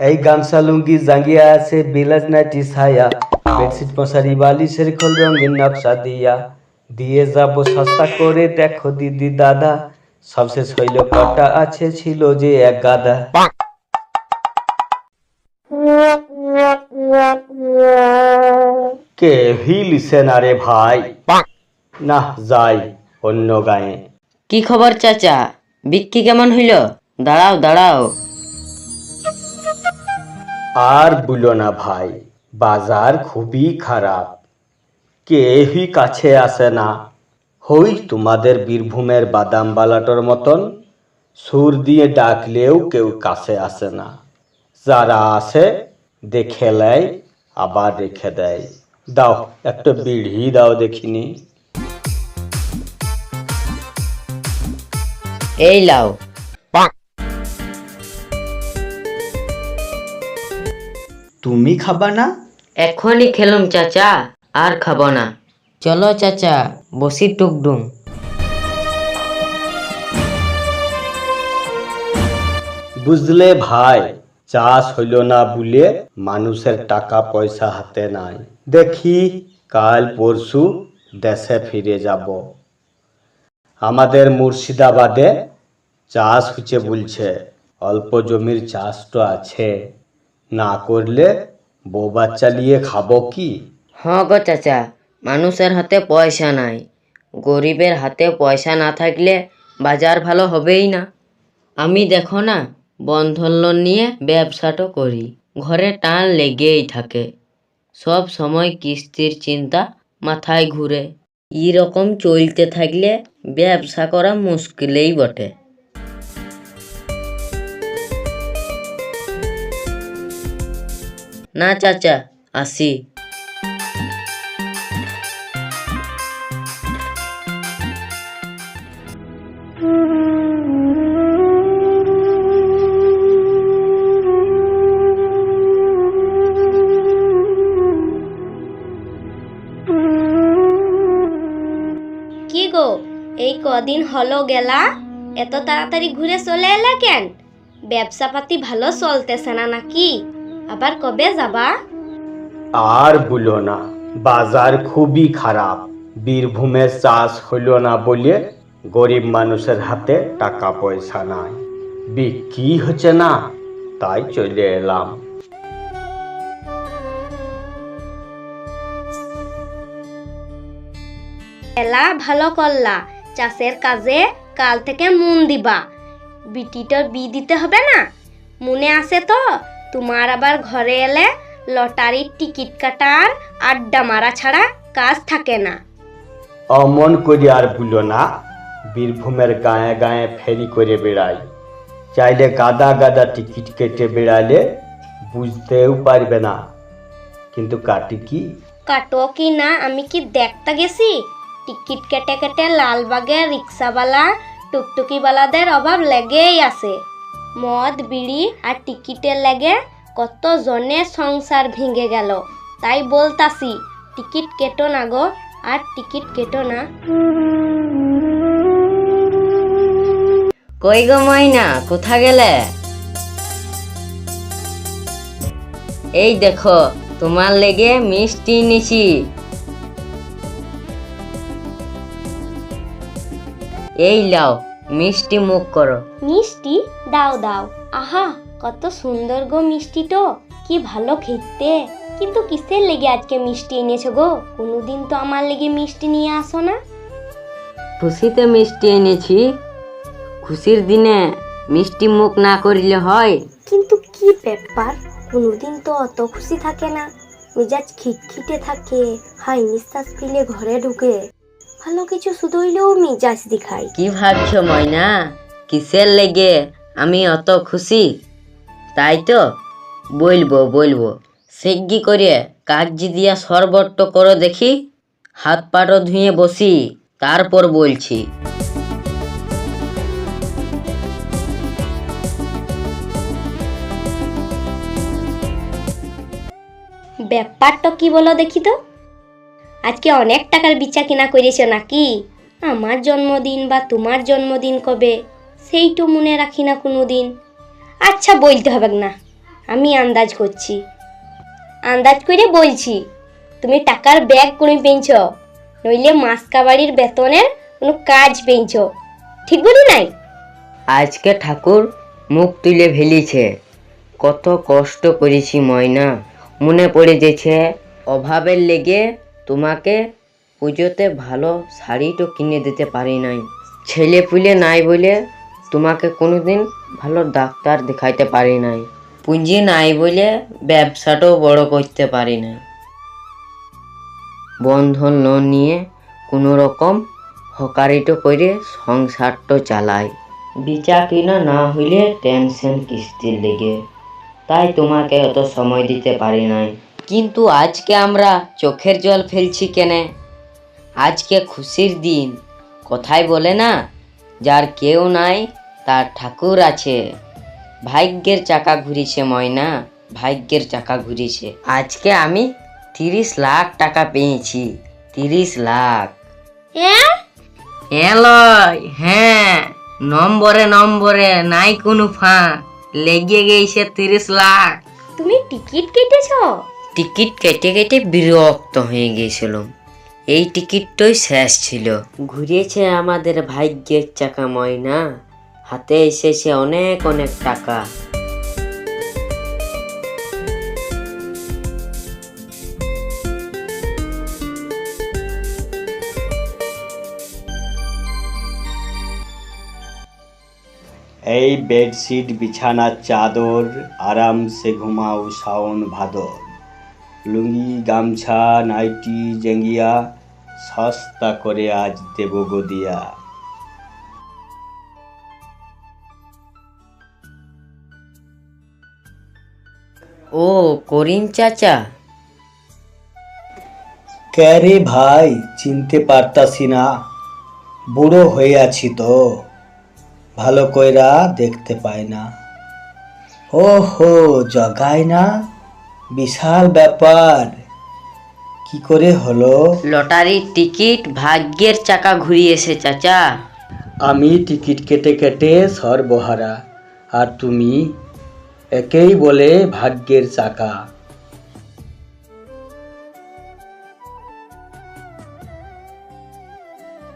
এই গামছা লুঙ্গি জাঙ্গিয়া আছে, বিলাস নাইটি ছায়া। বেডশিট মশারি, বালিশের খোল রঙের নকশা দিয়া। দিয়ে যাব সস্তা করে, দেখো দিদি দাদা। সবশেষ হইল, কটা আছে ছিল যে এক গাদা। কে হিলছে না রে ভাই? না যাই অন্য গায়ে। কি খবর চাচা? বিক্রি কেমন হইল? দাঁড়াও দাঁড়াও। আর বলো না ভাই, বাজার খুবই খারাপ। কেউই কাছে আসে না। হই তোমাদের বীরভূমের বাদাম বালাটোর মতন, সুর দিয়ে ডাকলেও কেউ কাছে আসে না। যারা আসে, দেখে নেয় আবার রেখে দেয়। দাও, একটা বিড়ি দাও দেখিনি। এই লাও। তুমি খাবা না? এখনই খেলুম চাচা আর খাব না। চলো চাচা বসি টুকডুম। বুঝলে ভাই চাষ হইল না বলে মানুষের টাকা পয়সা হাতে নাই। দেখি কাল পরশু দেশে ফিরে যাব। আমাদের মুর্শিদাবাদে চাষ হচ্ছে বলছে অল্প জমির চাষ তো আছে। না করলে বউ বাচ্চা নিয়ে খাব কি? হ্যাঁ গো চাচা, মানুষের হাতে পয়সা নাই। গরিবের হাতে পয়সা না থাকলে বাজার ভালো হবেই না। আমি দেখো না, বন্ধন লোন নিয়ে ব্যবসাটা করি, ঘরে টান লেগেই থাকে। সব সময় কিস্তির চিন্তা মাথায় ঘুরে। রকম চলতে থাকলে ব্যবসা করা মুশকিলেই বটে। না, চাচা, আসি। কি গো, এই কদিন হলো গেলা? এত তাড়াতাড়ি ঘুরে চলে এলে কেন? ব্যবসা পাতি ভালো চলতেছে না নাকি? আবার কবে যাবা? আর বলো না বাজার খুবই খারাপ। বীরভূমের চাষ হইল না বলে গরিব মানুষের হাতে টাকা পয়সা নাই। বিক্রি হচ্ছে না তাই চলে এলাম। এলা ভালো করলা চাষের কাজে কাল থেকে মন দিবা। বিটিটার বি দিতে হবে না? মনে আছে তো? তোমার আবার ঘরে এলে লটারির টিকিট কাটার আড্ডা মারা ছাড়া কাজ থাকে না। অমন করি আর বলো না বীরভূমের গায়ে গায়ে ফেরি করে বেড়াই। চাইলে গাদা গাদা টিকিট কেটে বেড়ালে বুঝতেও পারবে না কিন্তু কাটি কি? কাটো কি না? আমি কি দেখতে গেছি? টিকিট কেটে কেটে লালবাগে রিক্সাওয়ালা টুকটুকিওয়ালাদের অভাব লেগেই আছে। মদ, বিড়ি আর টিকিটের লেগে কত জনে সংসার ভেঙে গেল। তাই বলতাছি, টিকিট কেটো না গো, আর টিকিট কেটো না। কই গো ময়না কোথা গেলে? এই দেখো, তোমার লেগে মিষ্টি নিছি। এই লাও মিষ্টি মুখ করো। মিষ্টি? দাও দাও। আহা কত সুন্দর গো মিষ্টি তো। কি ভালো খেতে। কিন্তু কিসের লেগে আজকে মিষ্টি এনেছো গো? কোনোদিন তো আমার লেগে মিষ্টি নিয়ে আসো না। খুশিতে মিষ্টি এনেছি। খুশির দিনে মিষ্টি মুখ না করিলে হয়। কিন্তু কি ব্যাপার? কোনোদিন তো অত খুশি থাকে না। মেজাজ খিটখিটে থাকে। হাই নিঃশ্বাস ফেলে ঘরে ঢুকে। ভালো কিছু শুধু হইলেও মেজাজ দেখায়। কি ভাবছ ময়না? কিসের লেগে? আমি অত খুশি? তাই তো? বলব বলব। সেগি করে কাগজি দিয়া সরবট্ট করো দেখি। হাত পাটো ধুয়ে বসি তারপর বলছি। ব্যাপারটা কি বলো দেখি তো? আজকে অনেক টাকার বিচা কিনা করেছ নাকি? আমার জন্মদিন বা তোমার জন্মদিন কবে? সেইটু মনে রাখি না কোনো দিন আচ্ছা বলতে হবে না। আমি আন্দাজ করছি। আন্দাজ করে বলছি, তুমি টাকার ব্যাগ করে পেয়েছ? নইলে মাসকা বাড়ির বেতনের কোনো কাজ পেয়েছ। ঠিক বলি নাই? আজকে ঠাকুর মুখ তুলে ফেলিছে। কত কষ্ট করেছি ময়না। মনে পড়ে যেছে অভাবের লেগে তোমাকে পুজোতে ভালো শাড়িটো কিনে দিতে পারি নাই। ছেলে পুলে নাই বলে তোমাকে কোনোদিন ভালো ডাক্তার দেখাইতে পারি নাই। পুঁজি নাই বলে ব্যবসাটাও বড় করতে পারি না বন্ধন লোন নিয়ে কোনো রকম হকারিটো করে সংসারটো চালাই। বিচা কিনা না হইলে টেনশন কিস্তির লেগে। তাই তোমাকে অত সময় দিতে পারি নাই। কিন্তু আজকে আমরা চোখের জল ফেলছি কেনে? আজকে খুশির দিন। কথায় বলে না যার কেউ নাই তার ঠাকুর আছে। ভাগ্যের চাকা ঘুরিছে ময়না ভাগ্যের চাকা ঘুরিছে। আজকে আমি তিরিশ লাখ টাকা পেয়েছি তিরিশ লাখ। হ্যাঁ? এলয় হ্যাঁ নম্বরে নম্বরে নাই কোনো ফাঁক। লেগে গেছে তিরিশ লাখ। তুমি টিকিট কেটেছ? টিকিট কেটে কেটে বিরক্ত হয়ে গিয়েছিলাম। এই টিকিটটাই শেষ ছিল। ঘুরেছে আমাদের ভাগ্যের চাকা ময়না। হাতে এসেছে অনেক অনেক টাকা। এই বেডশিট, বিছানার চাদর, আরামসে ঘুমাও শাওন ভাদর। লুঙ্গি গামছা নাইটি জেঙ্গিয়া সস্তা করে আজ দেব গদিয়া। ও করিম চাচা। ক্যারে ভাই চিনতে পারতাছি না। বুড়ো হয়ে আছি তো ভালো কইরা দেখতে পাই না। ও হো জগাই না। বিশাল ব্যাপার। কি করে হলো? লটারির টিকিট ভাগ্যের চাকা ঘুরিয়েছে চাচা। আমি টিকিট কেটে কেটে সর্বহারা আর তুমি? একেই বলে ভাগ্যের চাকা।